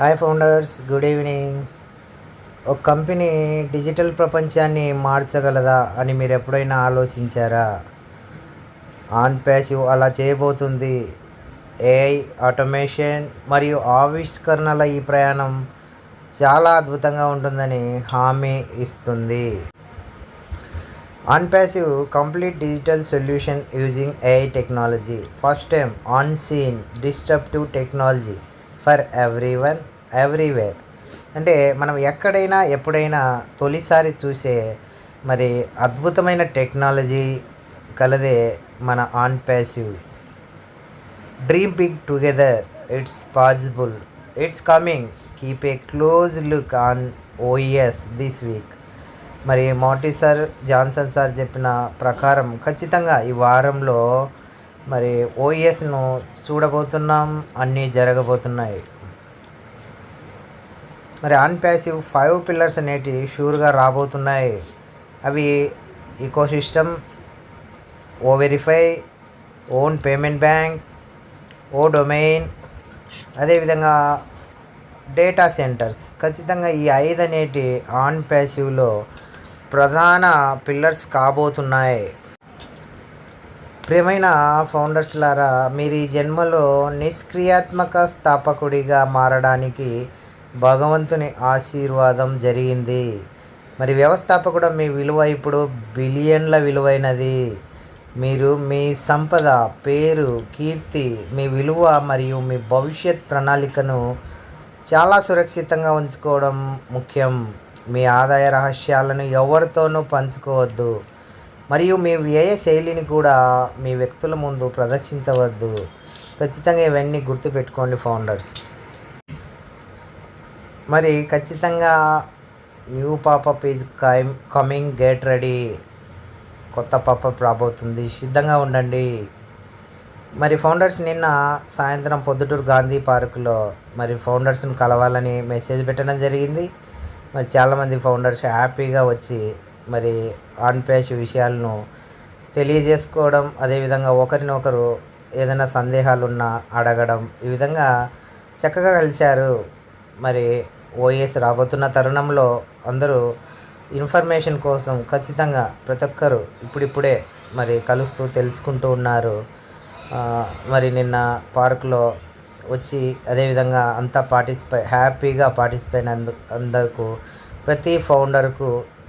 Hi founders good evening ఒక company digital ప్రపంచాన్ని మార్చగలదా అని మీరు ఎప్పుడైనా ఆలోచించారా? ఆన్ ప్యాసివ్ అలా చేయబోతుంది. ఏఐ ఆటోమేషన్ మరియు ఆవిష్కరణల ఈ ప్రయాణం చాలా అద్భుతంగా ఉంటుందని హామీ ఇస్తుంది. OnPassive complete digital solution using AI technology first time unseen disruptive technology for everyone everywhere. అంటే మనం ఎక్కడైనా ఎప్పుడైనా తొలిసారి చూసే మరి అద్భుతమైన టెక్నాలజీ కలదే మన OnPassive. Dream big together it's possible. It's coming. Keep a close look on OES this week. మరి మోటీ సార్ జాన్సన్ సార్ చెప్పిన ప్రకారం ఖచ్చితంగా ఈ వారంలో మరి ఓఎస్ను చూడబోతున్నాం అన్నీ జరగబోతున్నాయి. మరి ఆన్ ప్యాసివ్ ఫైవ్ పిల్లర్స్ అనేటి షూర్గా రాబోతున్నాయి. అవి ecosystem O verify own payment bank O domain అదేవిధంగా డేటా సెంటర్స్. ఖచ్చితంగా ఈ ఐదు అనేటి ఆన్ ప్యాసివ్లో ప్రధాన పిల్లర్స్ కాబోతున్నాయి. ప్రియమైన ఫౌండర్స్లారా మీరు ఈ జన్మలో నిష్క్రియాత్మక స్థాపకుడిగా మారడానికి భగవంతుని ఆశీర్వాదం జరిగింది. మరి వ్యవస్థాపకుడు మీ విలువ ఇప్పుడు బిలియన్ల విలువైనది. మీరు మీ సంపద పేరు కీర్తి మీ విలువ మరియు మీ భవిష్యత్ ప్రణాళికను చాలా సురక్షితంగా ఉంచుకోవడం ముఖ్యం. మీ ఆదాయ రహస్యాలను ఎవరితోనూ పంచుకోవద్దు. మరియు మీ వ్యయ శైలిని కూడా మీ వ్యక్తుల ముందు ప్రదర్శించవద్దు. ఖచ్చితంగా ఇవన్నీ గుర్తుపెట్టుకోండి ఫౌండర్స్. మరి ఖచ్చితంగా new popup is కైమ్ coming get ready. కొత్త పాపప్ రాబోతుంది. సిద్ధంగా ఉండండి. మరి ఫౌండర్స్ నిన్న సాయంత్రం పొద్దుటూరు గాంధీ పార్కులో మరి ఫౌండర్స్ని కలవాలని మెసేజ్ పెట్టడం జరిగింది. మరి చాలామంది ఫౌండర్స్ హ్యాపీగా వచ్చి మరి ఆన్ పేజ్ విషయాలను తెలియజేసుకోవడం అదేవిధంగా ఒకరినొకరు ఏదైనా సందేహాలున్నా అడగడం ఈ విధంగా చక్కగా కలిశారు. మరి ఓఎస్ రాబోతున్న తరుణంలో అందరూ ఇన్ఫర్మేషన్ కోసం ఖచ్చితంగా ప్రతి ఒక్కరు ఇప్పుడిప్పుడే మరి కలుస్తూ తెలుసుకుంటూ ఉన్నారు. మరి నిన్న పార్క్లో వచ్చి అదేవిధంగా అంతా పార్టిసిపే హ్యాపీగా పార్టిసిపేట్ అందు అందరకు ప్రతి ఫౌండర్కు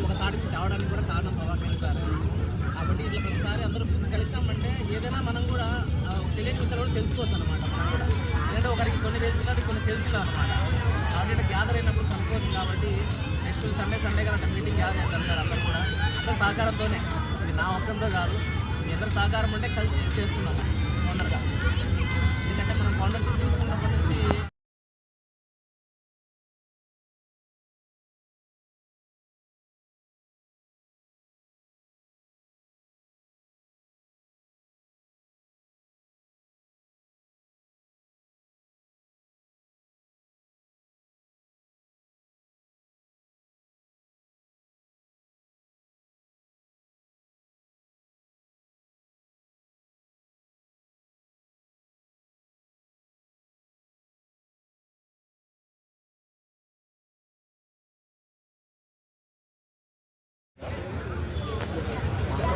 ఒక తాటికి తేవడానికి కూడా కారణం ప్రభాకర్ సార్ కాబట్టి ఇట్లా ప్రతిసారి అందరూ కలిసినామంటే ఏదైనా మనం కూడా తెలియని విషయాలు కూడా తెలుసుకోవచ్చు అనమాట లేదంటే ఒకరికి కొన్ని తెలుసున్నది కొన్ని తెలుసు అనమాట కాబట్టి ఇట్లా గ్యాదర్ అయినప్పుడు కనుక్కోవచ్చు కాబట్టి నెక్స్ట్ సండే సండే కానీ మీటింగ్ గ్యాదర్ చేస్తారు సార్ అందరూ కూడా అందరూ సహకారంతోనే ఇది నా ఒక్కంతో కాదు మీ అందరూ సహకారం అంటే కలిసి చేస్తున్నాము కొండ చూసుకుంటే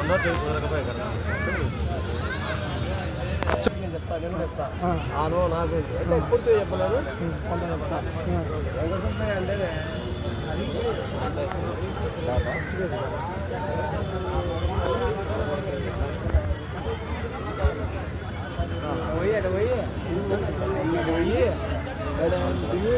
రెండో తేదీ చెప్తా ఆనో నాకు అయితే ఎప్పుడు చెప్పలేను కొంత అంటే పోయి పోయి పోయి పోయి.